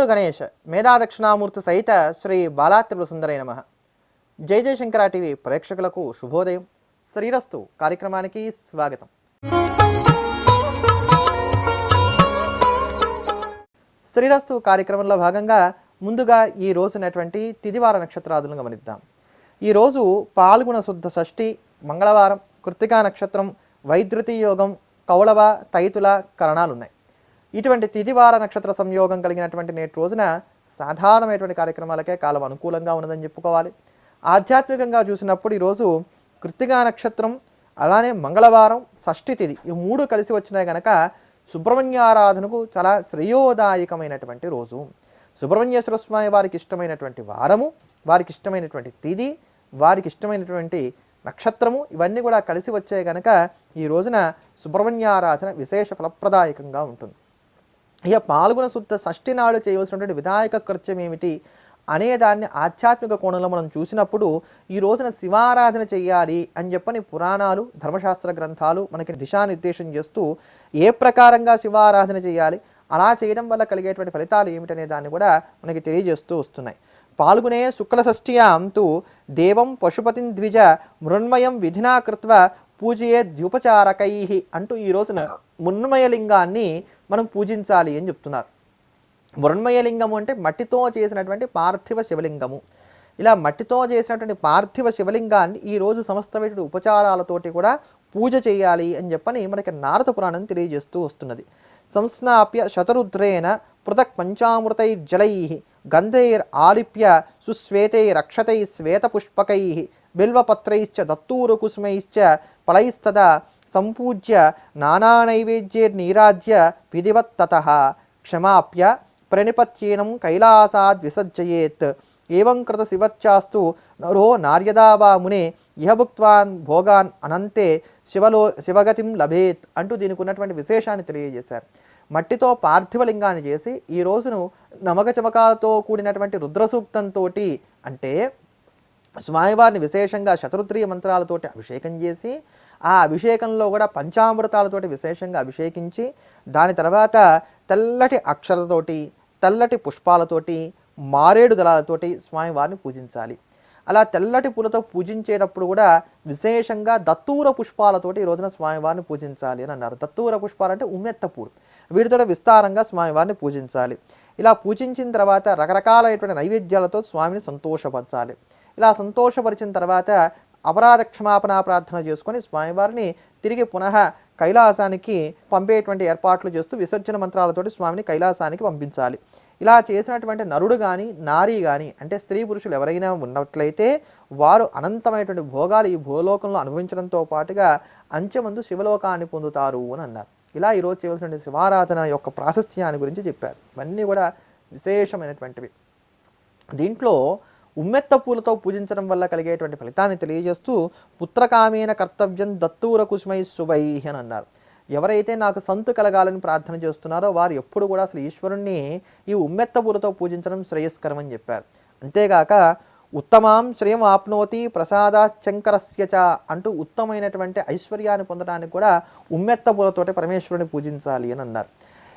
గురు గణేష్ మేధా దక్షిణామూర్తి సహిత శ్రీ బాలాత్రిపుర సుందరై నమ. జై జయశంకర టీవీ ప్రేక్షకులకు శుభోదయం. శ్రీరస్తు కార్యక్రమానికి స్వాగతం. శ్రీరస్తు కార్యక్రమంలో భాగంగా ముందుగా ఈ రోజునటువంటి తిదివార నక్షత్రాదులను గమనిద్దాం. ఈరోజు పాల్గొన శుద్ధ షష్ఠి మంగళవారం కృత్తికా నక్షత్రం వైద్యుతి యోగం కౌళవ తైతుల కరణాలున్నాయి. ఇటువంటి తిదివార నక్షత్ర సంయోగం కలిగినటువంటి నేటి రోజున సాధారణమైనటువంటి కార్యక్రమాలకే కాలం అనుకూలంగా ఉన్నదని చెప్పుకోవాలి. ఆధ్యాత్మికంగా చూసినప్పుడు ఈరోజు కృతిగా నక్షత్రం అలానే మంగళవారం షష్ఠి తిథి ఈ మూడు కలిసి వచ్చినాయి కనుక సుబ్రహ్మణ్యారాధనకు చాలా శ్రేయోదాయకమైనటువంటి రోజు. సుబ్రహ్మణ్యేశ్వర స్వామి వారికి ఇష్టమైనటువంటి వారము వారికి ఇష్టమైనటువంటి తిథి వారికి ఇష్టమైనటువంటి నక్షత్రము ఇవన్నీ కూడా కలిసి వచ్చాయి కనుక ఈ రోజున సుబ్రహ్మణ్యారాధన విశేష ఫలప్రదాయకంగా ఉంటుంది. ఇక పాల్గొన శుద్ధ షష్ఠి నాడు చేయవలసినటువంటి విధాయక కృత్యం ఏమిటి అనే దాన్ని ఆధ్యాత్మిక కోణంలో మనం చూసినప్పుడు ఈ రోజున శివారాధన చేయాలి అని చెప్పని పురాణాలు ధర్మశాస్త్ర గ్రంథాలు మనకి దిశానిర్దేశం చేస్తూ ఏ ప్రకారంగా శివారాధన చేయాలి అలా చేయడం వల్ల కలిగేటువంటి ఫలితాలు ఏమిటనే దాన్ని కూడా మనకి తెలియజేస్తూ వస్తున్నాయి. పాల్గొనే శుక్ల షష్ఠ్యాం తు దేవం పశుపతిం ద్విజ మృన్మయం విధినా కృత్వ పూజయే ద్యుపచారకై అంటూ ఈ రోజున మృన్మయలింగాన్ని మనం పూజించాలి అని చెప్తున్నారు. మృణ్మయలింగము అంటే మట్టితో చేసినటువంటి పార్థివ శివలింగము. ఇలా మట్టితో చేసినటువంటి పార్థివ శివలింగాన్ని ఈ రోజు సమస్తమైన ఉపచారాలతోటి కూడా పూజ చేయాలి అని చెప్పని మనకి నారద పురాణం తెలియజేస్తూ వస్తున్నది. సంస్నాప్య శతరుద్రేణ పృథక్ పంచామృతై జలై గంధైర్ ఆలిప్య సుశ్వేతైరక్షతై శ్వేతపుష్పకై బిల్వపత్రైశ్చ దత్తూరుకుసుమైశ్చ ఫలైస్తదా సంపూజ్య నానానైవేద్యైర్నీరాజ్య విధివత్తత. క్షమాప్య ప్రణిపత్యేనం కైలాసాద్ విసర్జయేత్ ఏవం కృత శివచ్చాస్తు నరో నార్యదా వా మునే ఇహ భుక్త్వాన్ భోగాన్ అనంతే శివలో శివగతిం లభేత్ అంటూ దీనికి ఉన్నటువంటి విశేషాన్ని తెలియజేశారు. మట్టితో పార్థివలింగాన్ని చేసి ఈ రోజును నమక చమకాలతో కూడినటువంటి రుద్రసూక్తంతో అంటే స్వామివారిని విశేషంగా శతరుద్రీయ మంత్రాలతోటి అభిషేకం చేసి ఆ అభిషేకంలో కూడా పంచామృతాలతోటి విశేషంగా అభిషేకించి దాని తర్వాత తెల్లటి అక్షరతోటి తెల్లటి పుష్పాలతోటి మారేడు దళాలతోటి స్వామివారిని పూజించాలి. అలా తెల్లటి పూలతో పూజించేటప్పుడు కూడా విశేషంగా దత్తూర పుష్పాలతోటి ఈ రోజున స్వామివారిని పూజించాలి అని అన్నారు. దత్తూర పుష్పాలు అంటే ఉమ్మెత్త పూలు. వీటితో విస్తారంగా స్వామివారిని పూజించాలి. ఇలా పూజించిన తర్వాత రకరకాలైనటువంటి నైవేద్యాలతో స్వామిని సంతోషపరచాలి. ఇలా సంతోషపరిచిన తర్వాత అపరాధ క్షమాపణ ప్రార్థన చేసుకొని స్వామివారిని తిరిగి పునః కైలాసానికి పంపేటువంటి ఏర్పాట్లు చేస్తూ విసర్జన మంత్రాలతోటి స్వామిని కైలాసానికి పంపించాలి. ఇలా చేసినటువంటి నరుడు కానీ నారీ కానీ అంటే స్త్రీ పురుషులు ఎవరైనా ఉన్నట్లయితే వారు అనంతమైనటువంటి భోగాలు ఈ భూలోకంలో అనుభవించడంతో పాటుగా అంచెమందు శివలోకాన్ని పొందుతారు అని అన్నారు. ఇలా ఈరోజు చేయవలసినటువంటి శివారాధన యొక్క ప్రాశస్త్యాన్ని గురించి చెప్పారు. ఇవన్నీ కూడా విశేషమైనటువంటివి. దీంట్లో ఉమ్మెత్త పూలతో పూజించడం వల్ల కలిగేటువంటి ఫలితాన్ని తెలియజేస్తూ పుత్రకామేన కర్తవ్యం దత్తూర కుసుమై శుభై అని అన్నారు. ఎవరైతే నాకు సంతు కలగాలని ప్రార్థన చేస్తున్నారో వారు ఎప్పుడు కూడా అసలు ఈశ్వరుణ్ణి ఈ ఉమ్మెత్త పూలతో పూజించడం శ్రేయస్కరం అని చెప్పారు. అంతేగాక ఉత్తమాం శ్రేయం ఆప్నోతి ప్రసాదాచంకరస్య చ అంటూ ఉత్తమైనటువంటి ఐశ్వర్యాన్ని పొందడానికి కూడా ఉమ్మెత్త పూలతోటి పరమేశ్వరుని పూజించాలి అని అన్నారు.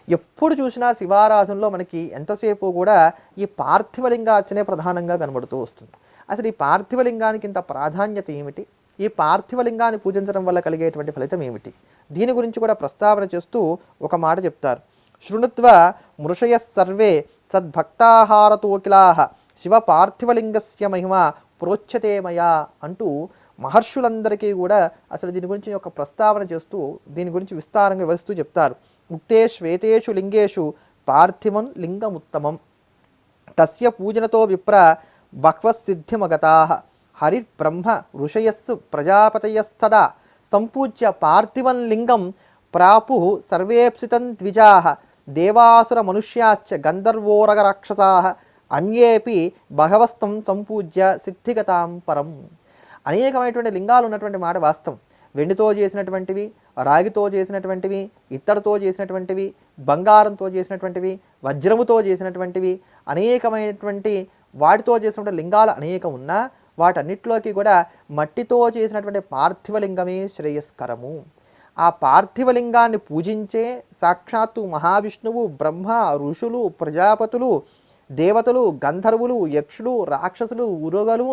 ఎప్పుడు చూసినా శివారాధనలో మనకి ఎంతసేపు కూడా ఈ పార్థివలింగార్చనే ప్రధానంగా కనబడుతూ వస్తుంది. అసలు ఈ పార్థివలింగానికి ఇంత ప్రాధాన్యత ఏమిటి? ఈ పార్థివలింగాన్ని పూజించడం వల్ల కలిగేటువంటి ఫలితం ఏమిటి? దీని గురించి కూడా ప్రస్తావన చేస్తూ ఒక మాట చెప్తారు. శృణుత్వ మృషయ సర్వే సద్భక్తాహారతోకిలాహ శివ పార్థివలింగస్య మహిమ ప్రోచ్యతే మయా అంటూ మహర్షులందరికీ కూడా అసలు దీని గురించి ఒక ప్రస్తావన చేస్తూ దీని గురించి విస్తారంగా వివరిస్తూ చెప్తారు. ముక్తే శ్వేతేషు లింగేషు పార్థివం లింగముత్తమం. తస్య పూజనతో విప్ర బహ్వసిద్ధిమగతా హరిబ్రహ్మ ఋషయస్సు ప్రజాపతయస్తదా. సంపూజ్య పార్థివం లింగం ప్రాపు సర్వేప్సితం ద్విజా. దేవాసుర మనుష్యాశ్చ గంధర్వోరగ రాక్షసా. అన్యేపి భగవస్తం సంపూజ్య సిద్ధిగతాం పరం. అనేకమైనటువంటి లింగాలు ఉన్నటువంటి మాట వాస్తవం. వెండితో చేసినటువంటివి రాగితో చేసినటువంటివి ఇత్తడితో చేసినటువంటివి బంగారంతో చేసినటువంటివి వజ్రముతో చేసినటువంటివి అనేకమైనటువంటి వాటితో చేసినటువంటి లింగాలు అనేకం ఉన్నా వాటన్నిటిలోకి కూడా మట్టితో చేసినటువంటి పార్థివ లింగమే శ్రేయస్కరము. ఆ పార్థివలింగాన్ని పూజించే సాక్షాత్తు మహావిష్ణువు బ్రహ్మ ఋషులు ప్రజాపతులు దేవతలు గంధర్వులు యక్షులు రాక్షసులు ఉరోగలు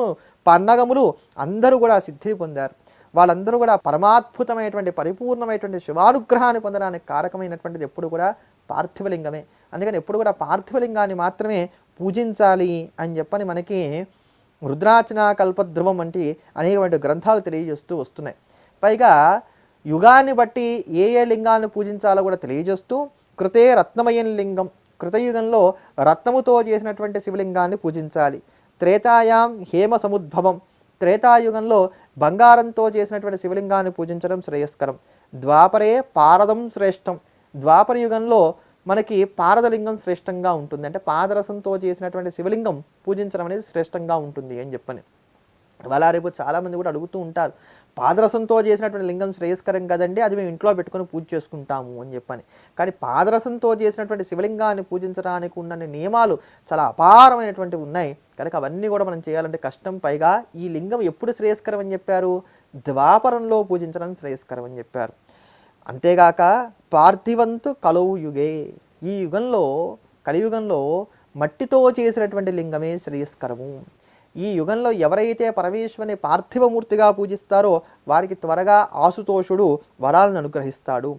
పన్నగములు అందరూ కూడా సిద్ధి పొందారు. వాళ్ళందరూ కూడా పరమాద్భుతమైనటువంటి పరిపూర్ణమైనటువంటి శివానుగ్రహాన్ని పొందడానికి కారకమైనటువంటిది ఎప్పుడు కూడా పార్థివలింగమే. అందుకని ఎప్పుడు కూడా పార్థివలింగాన్ని మాత్రమే పూజించాలి అని చెప్పని మనకి రుద్రార్చన కల్పధ్రువం వంటి అనేకమైన గ్రంథాలు తెలియజేస్తూ వస్తున్నాయి. పైగా యుగాన్ని బట్టి ఏ ఏ లింగాన్ని పూజించాలో కూడా తెలియజేస్తూ కృతే రత్నమయం లింగం కృతయుగంలో రత్నముతో చేసినటువంటి శివలింగాన్ని పూజించాలి. త్రేతాయాం హేమ సముద్భవం. త్రేతాయుగంలో బంగారంతో చేసినటువంటి శివలింగాన్ని పూజించడం శ్రేయస్కరం. ద్వాపరే పారదం శ్రేష్టం. ద్వాపర యుగంలో మనకి పారదలింగం శ్రేష్టంగా ఉంటుంది. అంటే పాదరసంతో చేసినటువంటి శివలింగం పూజించడం అనేది శ్రేష్టంగా ఉంటుంది అని చెప్పని. వాళ్ళ రేపు చాలామంది కూడా అడుగుతూ ఉంటారు. పాదరసంతో చేసినటువంటి లింగం శ్రేయస్కరం కదండి అది మేము ఇంట్లో పెట్టుకొని పూజ చేసుకుంటాము అని చెప్పని. కానీ పాదరసంతో చేసినటువంటి శివలింగాన్ని పూజించడానికి ఉన్న నియమాలు చాలా అపారమైనటువంటివి ఉన్నాయి. కనుక అవన్నీ కూడా మనం చేయాలంటే కష్టం పైగా ఈ లింగం ఎప్పుడు శ్రేయస్కరం అని చెప్పారు? ద్వాపరంలో పూజించడం శ్రేయస్కరం అని చెప్పారు. అంతేగాక పార్థివంతు కలవు యుగే. ఈ యుగంలో కలియుగంలో మట్టితో చేసినటువంటి లింగమే శ్రేయస్కరము. ఈ యుగంలో ఎవరైతే పరమేశ్వరుని పార్థివమూర్తిగా పూజిస్తారో వారికి త్వరగా ఆశుతోషుడు వరాలను అనుగ్రహిస్తాడు.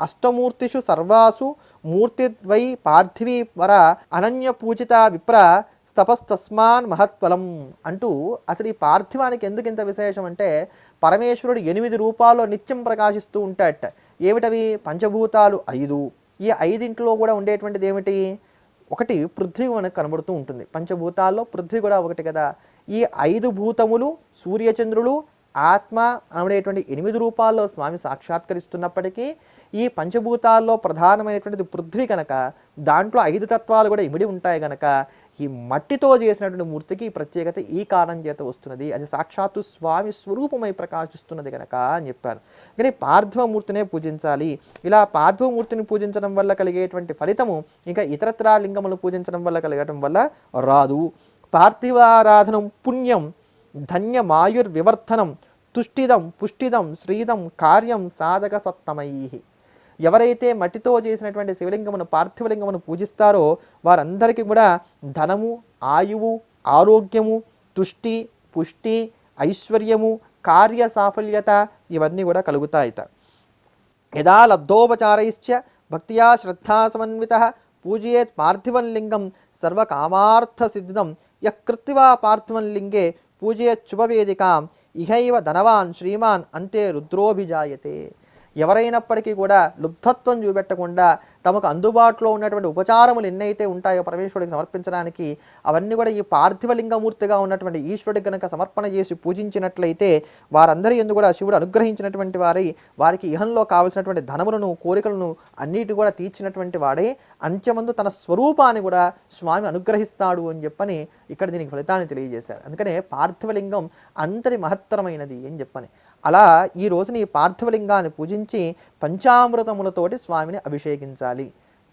అష్టమూర్తిషు సర్వాసు మూర్తిద్వై పార్థివీ వర అనన్య పూజిత విప్ర తపస్తస్మాన్ మహత్ఫలం అంటూ అసలు ఈ పార్థివానికి ఎందుకు ఇంత విశేషం అంటే పరమేశ్వరుడు ఎనిమిది రూపాల్లో నిత్యం ప్రకాశిస్తూ ఉంటాడట. ఏమిటవి? పంచభూతాలు ఐదు. ఈ ఐదింట్లో కూడా ఉండేటువంటిది ఏమిటి? ఒకటి పృథ్వీ మనకు కనబడుతూ ఉంటుంది. పంచభూతాల్లో పృథ్వీ కూడా ఒకటి కదా. ఈ ఐదు భూతములు సూర్యచంద్రులు ఆత్మ అనేటువంటి ఎనిమిది రూపాల్లో స్వామి సాక్షాత్కరిస్తున్నప్పటికీ ఈ పంచభూతాల్లో ప్రధానమైనటువంటిది పృథ్వీ కనుక దాంట్లో ఐదు తత్వాలు కూడా ఇమిడి ఉంటాయి కనుక ఈ మట్టితో చేసినటువంటి మూర్తికి ప్రత్యేకత ఈ కారణం చేత వస్తున్నది అది సాక్షాత్తు స్వామి స్వరూపమై ప్రకాశిస్తున్నది కనుక అని చెప్పారు. కానీ పార్థివమూర్తినే పూజించాలి. ఇలా పార్థివమూర్తిని పూజించడం వల్ల కలిగేటువంటి ఫలితము ఇంకా ఇతరత్రా లింగములు పూజించడం వల్ల కలిగటం వల్ల రాదు. పార్థివారాధనం పుణ్యం ధన్యమాయుర్వివర్ధనం తుష్టిదం పుష్టిదం శ్రీదం కార్యం సాధక సత్తమై ఎవరైతే మట్టితో చేసినటువంటి శివలింగమును పార్థివలింగమును పూజిస్తారో వారందరికీ కూడా ధనము ఆయువు ఆరోగ్యము తుష్టి పుష్టి ఐశ్వర్యము కార్య సాఫల్యత ఇవన్నీ కూడా కలుగుతాయిత యదా లబ్ధోపచారైశ్చ భక్తియా శ్రద్ధా సమన్విత పూజయేత్ పార్థివం లింగం సర్వకామార్థసిద్ధిదం యకృత్తివా పార్థివం లింగే పూజయేత్ శుభవేదికాం. ఇహైవ ధనవాన్ శ్రీమాన్ అంతే రుద్రోభిజాయతే. ఎవరైనప్పటికీ కూడా లుబ్ధత్వం చూపెట్టకుండా తమకు అందుబాటులో ఉన్నటువంటి ఉపచారములు ఎన్నైతే ఉంటాయో పరమేశ్వరుడికి సమర్పించడానికి అవన్నీ కూడా ఈ పార్థివలింగమూర్తిగా ఉన్నటువంటి ఈశ్వరుడికి కనుక సమర్పణ చేసి పూజించినట్లయితే వారందరి ఎందు కూడా శివుడు అనుగ్రహించినటువంటి వారి వారికి ఇహంలో కావలసినటువంటి ధనములను కోరికలను అన్నిటి కూడా తీర్చినటువంటి వాడే. అంత్యమందు తన స్వరూపాన్ని కూడా స్వామి అనుగ్రహిస్తాడు అని చెప్పని ఇక్కడ దీనికి ఫలితాన్ని తెలియజేశారు. అందుకనే పార్థివలింగం అంతటి మహత్తరమైనది అని చెప్పని. అలా ఈ రోజున ఈ పార్థివలింగాన్ని పూజించి పంచామృతములతోటి స్వామిని అభిషేకించాలి.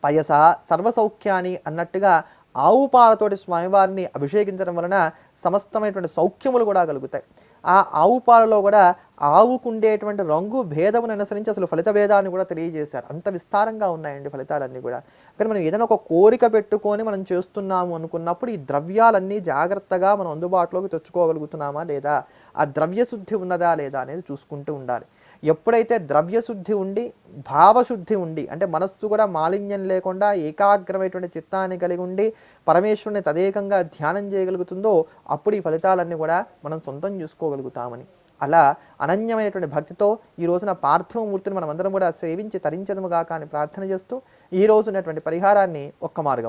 పయస సర్వసౌఖ్యాన్ని అన్నట్టుగా ఆవు పాలతోటి స్వామివారిని అభిషేకించడం వలన సమస్తమైనటువంటి సౌఖ్యములు కూడా కలుగుతాయి. ఆ ఆవు పాలలో కూడా ఆవుకుండేటువంటి రంగు భేదమును అనుసరించి అసలు ఫలిత భేదాన్ని కూడా తెలియజేశారు. అంత విస్తారంగా ఉన్నాయండి ఫలితాలన్నీ కూడా. కానీ మనం ఏదైనా ఒక కోరిక పెట్టుకొని మనం చేస్తున్నాము అనుకున్నప్పుడు ఈ ద్రవ్యాలన్నీ జాగ్రత్తగా మనం అందుబాటులోకి తెచ్చుకోగలుగుతున్నామా లేదా? ఆ ద్రవ్యశుద్ధి ఉన్నదా లేదా అనేది చూసుకుంటూ ఉండాలి. ఎప్పుడైతే ద్రవ్యశుద్ధి ఉండి భావశుద్ధి ఉండి అంటే మనస్సు కూడా మాలిన్యం లేకుండా ఏకాగ్రమైనటువంటి చిత్తాన్ని కలిగి ఉండి పరమేశ్వరుని తదేకంగా ధ్యానం చేయగలుగుతుందో అప్పుడు ఈ ఫలితాలన్నీ కూడా మనం సొంతం చేసుకోగలుగుతామని. అలా అనన్యమైనటువంటి భక్తితో ఈ రోజున పార్థివమూర్తిని మనం అందరం కూడా సేవించి తరించదముగా కానీ ప్రార్థన చేస్తూ ఈ రోజు ఉన్నటువంటి పరిహారాన్ని ఒక్క మారు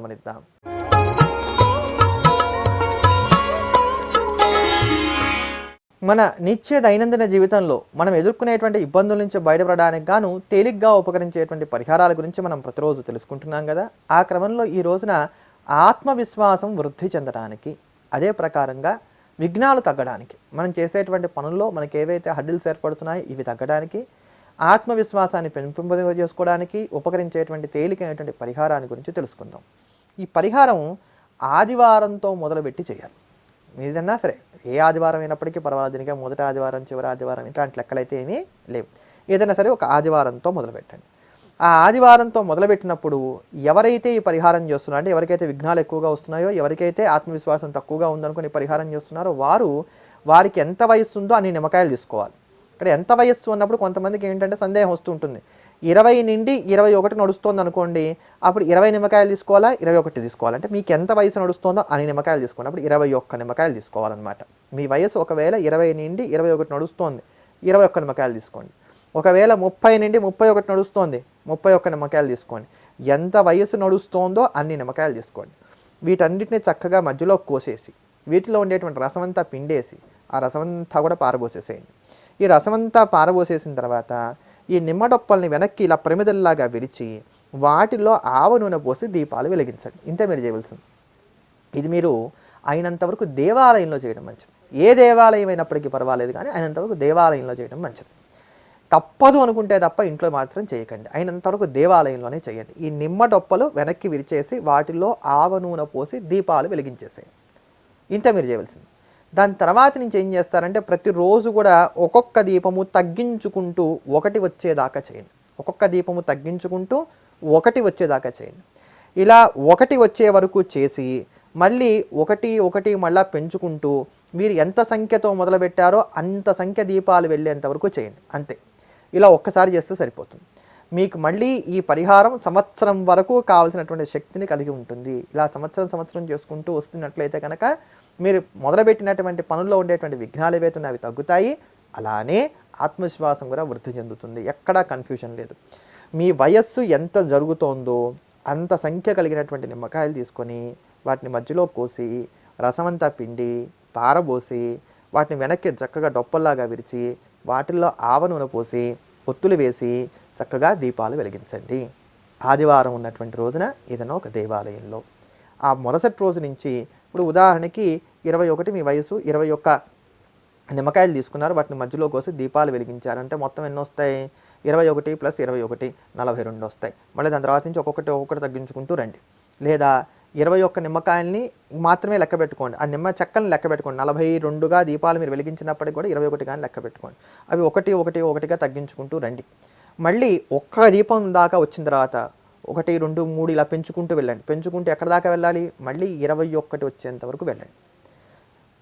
మన నిత్య దైనందిన జీవితంలో మనం ఎదుర్కొనేటువంటి ఇబ్బందుల నుంచి బయటపడడానికి గాను తేలిగ్గా ఉపకరించేటువంటి పరిహారాల గురించి మనం ప్రతిరోజు తెలుసుకుంటున్నాం కదా. ఆ క్రమంలో ఈ రోజున ఆత్మవిశ్వాసం వృద్ధి చెందడానికి అదే ప్రకారంగా విఘ్నాలు తగ్గడానికి మనం చేసేటువంటి పనుల్లో మనకి ఏవైతే హడ్డిల్స్ ఏర్పడుతున్నాయో ఇవి తగ్గడానికి ఆత్మవిశ్వాసాన్ని పెంపొందింప చేసుకోవడానికి ఉపకరించేటువంటి తేలికైనటువంటి పరిహారాన్ని గురించి తెలుసుకుందాం. ఈ పరిహారం ఆదివారంతో మొదలుపెట్టి చేయాలి. ఏదన్నా సరే ఏ ఆదివారం అయినప్పటికీ పర్వాలేదు దీనికే మొదటి ఆదివారం చివరి ఆదివారం ఇట్లాంటి లెక్కలైతే ఏమీ లేవు. ఏదైనా సరే ఒక ఆదివారంతో మొదలుపెట్టండి. ఆ ఆదివారంతో మొదలుపెట్టినప్పుడు ఎవరైతే ఈ పరిహారం చేస్తున్నారో అంటే ఎవరికైతే విఘ్నాలు ఎక్కువగా వస్తున్నాయో ఎవరికైతే ఆత్మవిశ్వాసం తక్కువగా ఉందనుకుని పరిహారం చేస్తున్నారో వారు వారికి ఎంత వయస్సు ఉందో అన్ని నిమ్మకాయలు తీసుకోవాలి. ఇక్కడ ఎంత వయస్సు ఉన్నప్పుడు కొంతమందికి ఏంటంటే సందేహం వస్తూ ఉంటుంది. ఇరవై నుండి ఇరవై ఒకటి నడుస్తుంది అనుకోండి అప్పుడు ఇరవై నిమ్మకాయలు తీసుకోవాలా? ఇరవై ఒకటి తీసుకోవాలి? అంటే మీకు ఎంత వయసు నడుస్తుందో అన్ని నిమ్మకాయలు తీసుకోండి. అప్పుడు ఇరవై ఒక్క నిమ్మకాయలు తీసుకోవాలన్నమాట. మీ వయసు ఒకవేళ ఇరవై నుండి ఇరవై ఒకటి నడుస్తోంది ఇరవై ఒక్క నిమ్మకాయలు తీసుకోండి. ఒకవేళ ముప్పై నుండి ముప్పై ఒకటి నడుస్తోంది ముప్పై ఒక్క నిమ్మకాయలు తీసుకోండి. ఎంత వయసు నడుస్తోందో అన్ని నిమ్మకాయలు తీసుకోండి. వీటన్నిటిని చక్కగా మధ్యలో కోసేసి వీటిలో ఉండేటువంటి రసమంతా పిండేసి ఆ రసమంతా కూడా పారబోసేసేయండి. ఈ రసమంతా పారబోసేసిన తర్వాత ఈ నిమ్మడొప్పల్ని వెనక్కి ఇలా ప్రమిదల్లాగా విరిచి వాటిల్లో ఆవ నూనె పోసి దీపాలు వెలిగించండి. ఇంతే మీరు చేయవలసింది. ఇది మీరు అయినంతవరకు దేవాలయంలో చేయడం మంచిది. ఏ దేవాలయం అయినప్పటికీ పర్వాలేదు కానీ అయినంతవరకు దేవాలయంలో చేయడం మంచిది. తప్పదు అనుకుంటే తప్ప ఇంట్లో మాత్రం చేయకండి. అయినంతవరకు దేవాలయంలోనే చేయండి. ఈ నిమ్మ డొప్పలు వెనక్కి విరిచేసి వాటిలో ఆవ నూనె పోసి దీపాలు వెలిగించేసేయండి. ఇంత మీరు చేయవలసింది. దాని తర్వాత నుంచి ఏం చేస్తారంటే ప్రతిరోజు కూడా ఒక్కొక్క దీపము తగ్గించుకుంటూ ఒకటి వచ్చేదాకా చేయండి. ఒక్కొక్క దీపము తగ్గించుకుంటూ ఒకటి వచ్చేదాకా చేయండి. ఇలా ఒకటి వచ్చే వరకు చేసి మళ్ళీ ఒకటి ఒకటి మళ్ళీ పెంచుకుంటూ మీరు ఎంత సంఖ్యతో మొదలుపెట్టారో అంత సంఖ్య దీపాలు వెళ్ళేంత వరకు చేయండి. అంతే. ఇలా ఒక్కసారి చేస్తే సరిపోతుంది. మీకు మళ్ళీ ఈ పరిహారం సంవత్సరం వరకు కావాల్సినటువంటి శక్తిని కలిగి ఉంటుంది. ఇలా సంవత్సరం సంవత్సరం చేసుకుంటూ వస్తున్నట్లయితే కనుక మీరు మొదలుపెట్టినటువంటి పనుల్లో ఉండేటువంటి విఘ్నాలు ఏవైతే అవి తగ్గుతాయి. అలానే ఆత్మవిశ్వాసం కూడా వృద్ధి చెందుతుంది. ఎక్కడా కన్ఫ్యూజన్ లేదు. మీ వయస్సు ఎంత జరుగుతోందో అంత సంఖ్య కలిగినటువంటి నిమ్మకాయలు తీసుకొని వాటిని మధ్యలో కోసి రసమంతా పిండి పారబోసి వాటిని వెనక్కి చక్కగా డొప్పల్లాగా విరిచి వాటిల్లో ఆవ నూనె పోసి ఒత్తులు వేసి చక్కగా దీపాలు వెలిగించండి. ఆదివారం ఉన్నటువంటి రోజున ఏదైనా ఒక దేవాలయంలో. ఆ మొదటి రోజు నుంచి ఇప్పుడు ఉదాహరణకి ఇరవై ఒకటి మీ వయసు ఇరవై ఒక్క నిమ్మకాయలు తీసుకున్నారు వాటిని మధ్యలో కోసి దీపాలు వెలిగించారు. అంటే మొత్తం ఎన్ని వస్తాయి? ఇరవై ఒకటి ప్లస్ ఇరవై ఒకటి నలభై రెండు వస్తాయి. మళ్ళీ దాని తర్వాత నుంచి ఒక్కొక్కటి ఒక్కొక్కటి తగ్గించుకుంటూ రండి. లేదా ఇరవై ఒక్క నిమ్మకాయల్ని మాత్రమే లెక్క పెట్టుకోండి. ఆ నిమ్మ చెక్కని లెక్క పెట్టుకోండి. నలభై రెండుగా దీపాలు మీరు వెలిగించినప్పటికీ కూడా ఇరవై ఒకటి కానీ లెక్క పెట్టుకోండి. అవి ఒకటి ఒకటి ఒకటిగా తగ్గించుకుంటూ రండి. మళ్ళీ ఒక్క దీపం దాకా వచ్చిన తర్వాత ఒకటి రెండు మూడు ఇలా పెంచుకుంటూ వెళ్ళండి. పెంచుకుంటూ ఎక్కడ దాకా వెళ్ళాలి? మళ్ళీ ఇరవై ఒక్కటి వచ్చేంత వరకు వెళ్ళండి.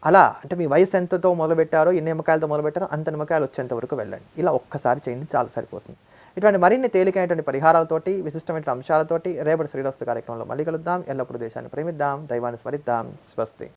అలా అంటే మీ వయసు ఎంతతో మొదలుపెట్టారో ఎన్ని నిమ్మకాయలతో మొదలుపెట్టారో అంత నిమ్మకాయలు వచ్చేంత వరకు వెళ్ళండి. ఇలా ఒక్కసారి చేయండి చాలా సరిపోతుంది. ఇటువంటి మరిన్ని తేలికైనటువంటి పరిహారాలతోటి విశిష్టమైన అంశాలతోటి రేపటి శ్రీరస్తు కార్యక్రమంలో మళ్ళీ కలుద్దాం. ఎల్లప్పుడూ దేశాన్ని ప్రేమిద్దాం. దైవాన్ని స్మరిద్దాం. స్వస్తి.